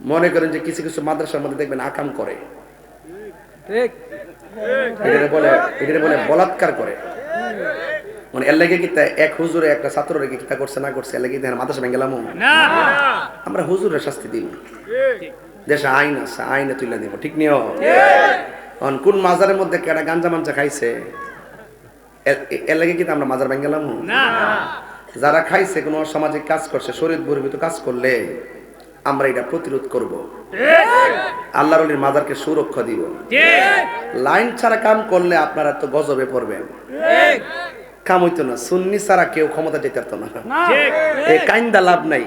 মনে করেন যে কিছু কিছু মাদ্রাসার মধ্যে দেখবেন আকাম করে। ঠিক। এটারে বলে এটারে বলে বলাৎকার করে। মানে এর লাগে কি এক হুজুরে একটা ছাত্র রেখে কিতা করছে না করছে এর লাগে দেখেন মাদ্রাসা ভেঙে গেলাম? আমরা হুজুরের শাস্তি দিব। দেশে আইন আছে আইনে তুলে দিব ঠিক নিও কোন মাজারের মধ্যে কেডা গাঞ্জা মাঞ্জা খাইছে এর লাগে কি তা আমরা মাজার ভেঙে গেলাম? যারা খাইছে কোনো সামাজিক কাজ করছে শরীর বহির্ভূত কাজ করলে আমরা এটা প্রতিরোধ করব। আল্লাহর অলির মাজারকে সুরক্ষা দিব। লাইন ছাড়া কাম করলে আপনারা তো গজবে পড়বেন। কাম হইতো না। সুন্নি ছাড়া কেউ ক্ষমতা যেতে পারতো না। এই কাইন্দা লাভ নাই।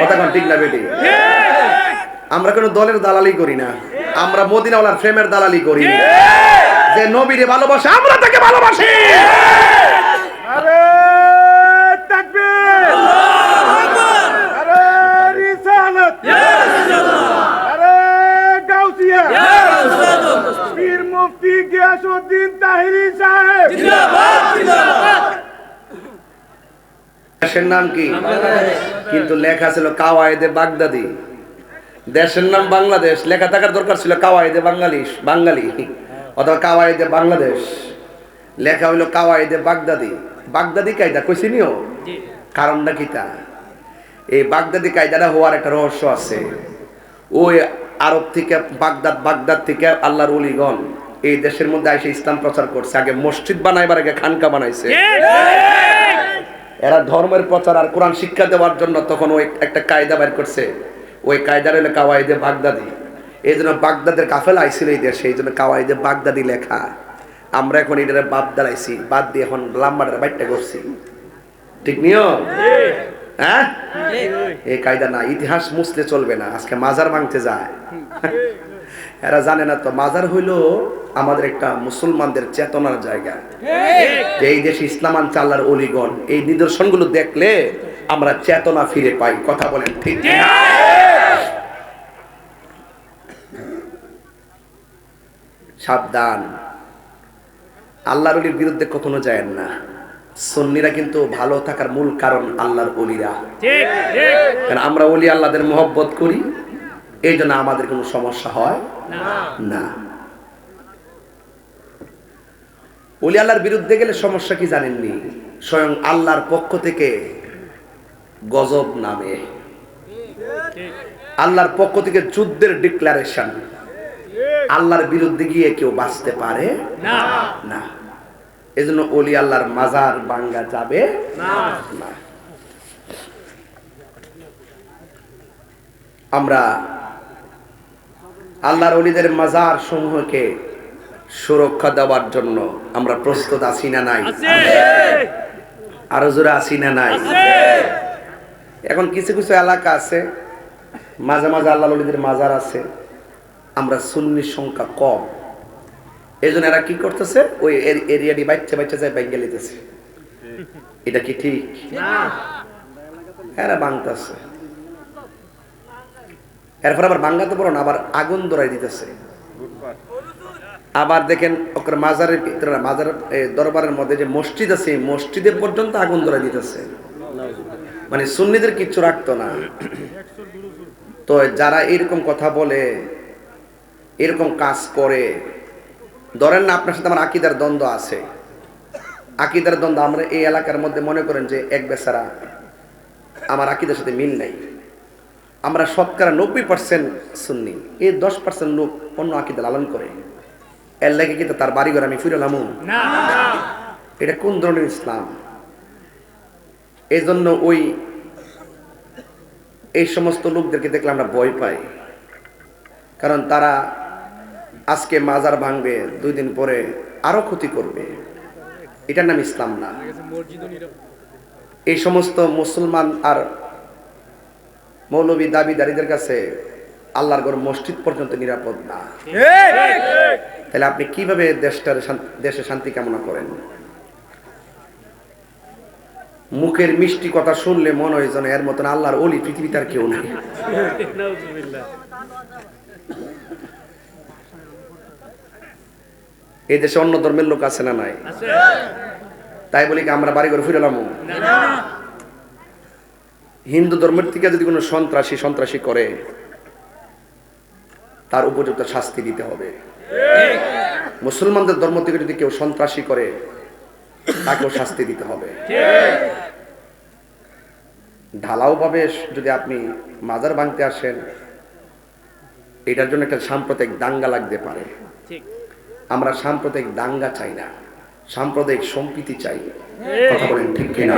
কথা কোন ঠিক না বেটি? আমরা কোনো দলের দালালি করি না। আমরা মদিনাওয়ালার ফ্রেমের দালালি করি। যে নবীরে ভালোবাসে আমরা তাকে ভালোবাসি আরে তাকবীর আরে রিসালাত আরে গাউসিয়া পীর মুফতি গিয়াসউদ্দিন তাহিরি সাহেব। দেশের নাম কি? কিন্তু লেখা ছিল কাওয়ায়েদে বাগদাদি। দেশের নাম বাংলাদেশ। লেখা থাকার দরকার ছিল কাওয়ায়েদে বাঙালি বাঙালি। অথবা কাওয়ায়েদে বাংলাদেশ। লেখা হইল কাওয়ায়েদে বাগদাদি। বাগদাদি কায়দা কইছি নিও কারণটা কিতা এই বাগদাদি কায়দাটা হওয়ার একটা রহস্য আছে। ওই আরব থেকে বাগদাদ বাগদাদ থেকে আল্লাহর উলিগণ এই দেশের মধ্যে এসে ইসলাম প্রচার করছে। আগে মসজিদ বানাইবার আগে খানকা বানাইছে। এরা ধর্মের প্রচার আর কোরআন শিক্ষা দেওয়ার জন্য তখন ওই একটা কায়দা বের করছে। ওই কায়দার হলো কাওয়াইদে বাগদাদি। এই জন্য বাগদাদের কাফেলা আইছিল এই দেশে এই জন্য কাওয়াইদে বাগদাদি লেখা। আমরা এখন এটার বাদ দাঁড়াইছি বাদ দিয়ে এখন লাম্বাটার বাইটটা করছি। ঠিক নিও হ্যাঁ? এই কায়দা না ইতিহাস মুছলে চলবে না আজকে মাজার ভাঙতে যায়। এরা জানে না তো মাজার হইল আমাদের একটা মুসলমানদের চেতনার জায়গা। যে এই দেশে ইসলাম আনছে আল্লাহর অলিগণ এই নিদর্শনগুলো দেখলে আমরা চেতনা ফিরে পাই কথা বলেন ঠিক সাবধান। আল্লাহর অলির বিরুদ্ধে কখনো যায় না। সন্নিরা কিন্তু ভালো থাকার মূল কারণ আল্লাহর অলিরা। কারণ আমরা অলি আল্লাহদের মহব্বত করি এই জন্য আমাদের কোনো সমস্যা হয় না। অলি আল্লাহর বিরুদ্ধে গেলে সমস্যা কি জানেননি? স্বয়ং আল্লাহর পক্ষ থেকে গজব নামে। আল্লাহর পক্ষ থেকে যুদ্ধের ডিক্লারেশন। আল্লাহর বিরুদ্ধে গিয়ে কেউ বাঁচতে পারে? না। এজন্য অলি আল্লাহর মাজার বাঙ্গা যাবে? না। আমরা আল্লাহর অলিদের মাজার সমূহকে সুরক্ষা দেওয়ার জন্য আমরা প্রস্তুত আছি না নাই? আরও জোরে আছি না নাই? এখন কিছু কিছু এলাকা আছে মাঝে মাঝে আল্লাহ অলিদের মাজার আছে আমরা সুন্নির সংখ্যা কম। এই জন্য এরা কি করতেছে? ওই এরিয়াটি বাচ্চা বাচ্চা যায় ব্যাঙ্গে লিতেছে এটা কি ঠিক? এরা বাংতাছে। এরপর আবার বাঙ্গাতে পারো না আবার আগুন ধরাই দিতেছে। আবার দেখেন ওকে মাজারের ভিতরে, মাজার দরবারের মধ্যে যে মসজিদ আছে মসজিদে পর্যন্ত আগুন ধরাই দিতেছে। মানে সুন্নিদের কিচ্ছু রাখতো না। তো যারা এরকম কথা বলে, এরকম কাজ করে, ধরেন না আপনার সাথে আমার আকিদার দ্বন্দ্ব আছে। আকিদার দ্বন্দ্ব আমরা এই এলাকার মধ্যে মনে করেন যে এক বেচারা আমার আকিদার সাথে মিল নাই। আমরা শতকরা নব্বই পার্সেন্ট শুননি এই দশ পার্সেন্ট লোক অন্য আকিদা লালন করে। এর লাগে কিন্তু তার বাড়িঘর আমি ফিরালামু এটা কোন ধরনের ইসলাম? এই জন্য ওই এই সমস্ত লোকদেরকে দেখলে আমরা ভয় পাই। কারণ তারা আজকে মাজার ভাঙবে দুই দিন পরে আরও ক্ষতি করবে। এটার নাম ইসলাম না। এই সমস্ত মুসলমান আর মৌলবী দাবিদারীদের কাছে আল্লাহর ঘর মসজিদ পর্যন্ত নিরাপদ না। তাহলে আপনি কীভাবে দেশটার দেশে শান্তি কামনা করেন? মুখের মিষ্টি কথা শুনলে মনে হয় যেন এর মতন আল্লাহর অলি পৃথিবীতে আর কেউ নেই। এই দেশে অন্য ধর্মের লোক আছে না নাই? তাই বলি আমরা বাড়ি করে ফিরালাম হিন্দু ধর্মের থেকে যদি কোনো সন্ত্রাসী সন্ত্রাসী করে তার উপযুক্ত শাস্তি দিতে হবে। মুসলমানদের ধর্ম থেকে যদি কেউ সন্ত্রাসী করে, তাকেও শাস্তি দিতে হবে। ঢালাও ভাবে যদি আপনি মাজার ভাঙতে আসেন, এটার জন্য একটা সাম্প্রদায়িক দাঙ্গা লাগতে পারে। আমরা সাম্প্রদায়িক দাঙ্গা চাই না, সাম্প্রদায়িক সম্প্রীতি চাই। কথা বলেন ঠিক কিনা?